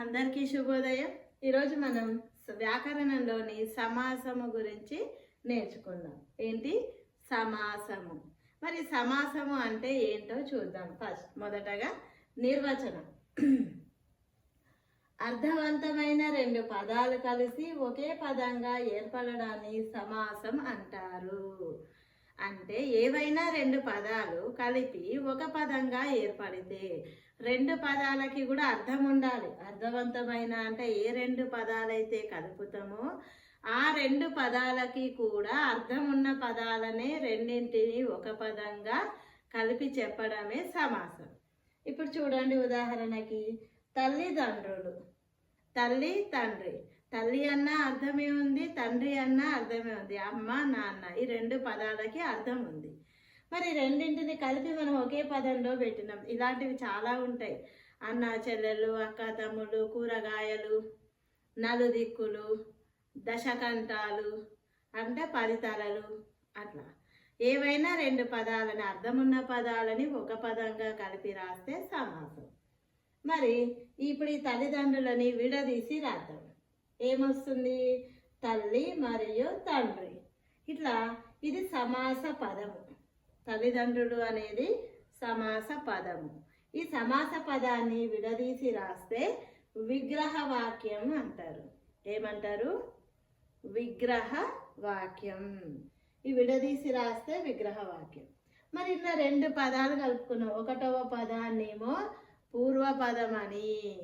అందరికీ శుభోదయం. ఈరోజు మనం వ్యాకరణంలోని సమాసము గురించి నేర్చుకుందాం. ఏంటి? సమాసము. మరి సమాసము అంటే ఏంటో చూద్దాం ఫస్ట్. మొదటగా నిర్వచనం. అర్థవంతమైన రెండు పదాలు కలిసి ఒకే పదంగా ఏర్పడడాన్ని సమాసం అంటారు. అంటే ఏవైనా రెండు పదాలు కలిపి ఒక పదంగా ఏర్పడితే రెండు పదాలకి కూడా అర్థం ఉండాలి. అర్థవంతమైన అంటే ఏ రెండు పదాలైతే కలుపుతామో ఆ రెండు పదాలకి కూడా అర్థం ఉన్న పదాలనే రెండింటిని ఒక పదంగా కలిపి చెప్పడమే సమాసం. ఇప్పుడు చూడండి ఉదాహరణకి తల్లిదండ్రులు తల్లి తండ్రి. తల్లి అన్న అర్థమే ఉంది తండ్రి అన్న అర్థమే ఉంది అమ్మ నాన్న ఈ రెండు పదాలకి అర్థం ఉంది. మరి రెండింటిని కలిపి మనం ఒకే పదంలో పెట్టినాం. ఇలాంటివి చాలా ఉంటాయి. అన్న చెల్లెలు అక్క తమ్ముడు కూరగాయలు నలుదిక్కులు దశకంఠాలు అంటే పది తలలు అట్లా. ఏవైనా రెండు పదాలని అర్థమున్న పదాలని ఒక పదంగా కలిపి రాస్తే సమాసం. మరి ఇప్పుడు ఈ తల్లిదండ్రులని విడదీసి రాద్దాం. ఏమొస్తుంది? తల్లి మరియు తండ్రి. ఇట్లా ఇది సమాస పదము. తల్లిదండ్రులు అనేది సమాస పదము. ఈ సమాస పదాన్ని విడదీసి రాస్తే విగ్రహ వాక్యం అంటారు. ఏమంటారు? విగ్రహ వాక్యం ఈ విడదీసి రాస్తే విగ్రహ వాక్యం మరి ఇట్లా రెండు పదాలు కలుపుకున్నాం. ఒకటవ పదాన్నేమో పూర్వపదం అని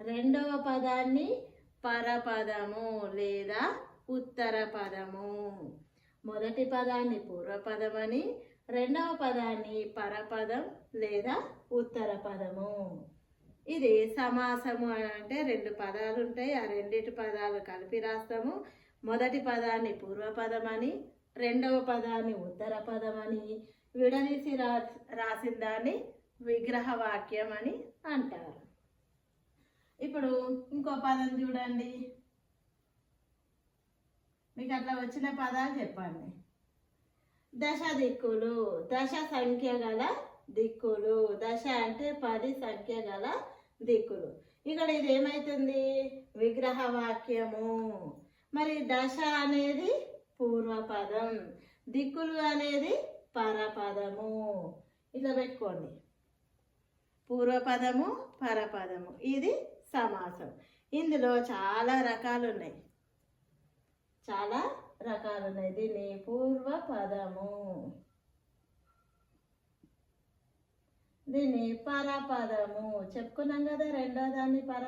రెండవ పదాన్ని పరపదము లేదా ఉత్తర పదము మొదటి పదాన్ని పూర్వపదమని రెండవ పదాన్ని పరపదం లేదా ఉత్తర పదము ఇది సమాసము అని అంటే రెండు పదాలు ఉంటాయి ఆ రెండిటి పదాలు కలిపి రాస్తాము. మొదటి పదాన్ని పూర్వపదం అని రెండవ పదాన్ని ఉత్తర పదమని విడదీసి రా రాసిన దాన్ని విగ్రహ వాక్యం అని అంటారు. ఇప్పుడు ఇంకో పదం చూడండి. మీకు అట్లా వచ్చిన పదాలు చెప్పండి. దశ దిక్కులు. దశ సంఖ్య గల దిక్కులు. దశ అంటే పది సంఖ్య గల దిక్కులు. ఇక్కడ ఇది ఏమవుతుంది విగ్రహ వాక్యము. మరి దశ అనేది పూర్వపదం. దిక్కులు అనేది పరపదము. ఇట్లా పెట్టుకోండి. పూర్వపదము పరపదము. ఇది సమాసం. ఇందులో చాలా రకాలు ఉన్నాయి చాలా రకాలు ఉన్నాయి దీన్ని పూర్వపదము దీన్ని పరపదము. చెప్పుకున్నాం కదా రెండో దాన్ని పర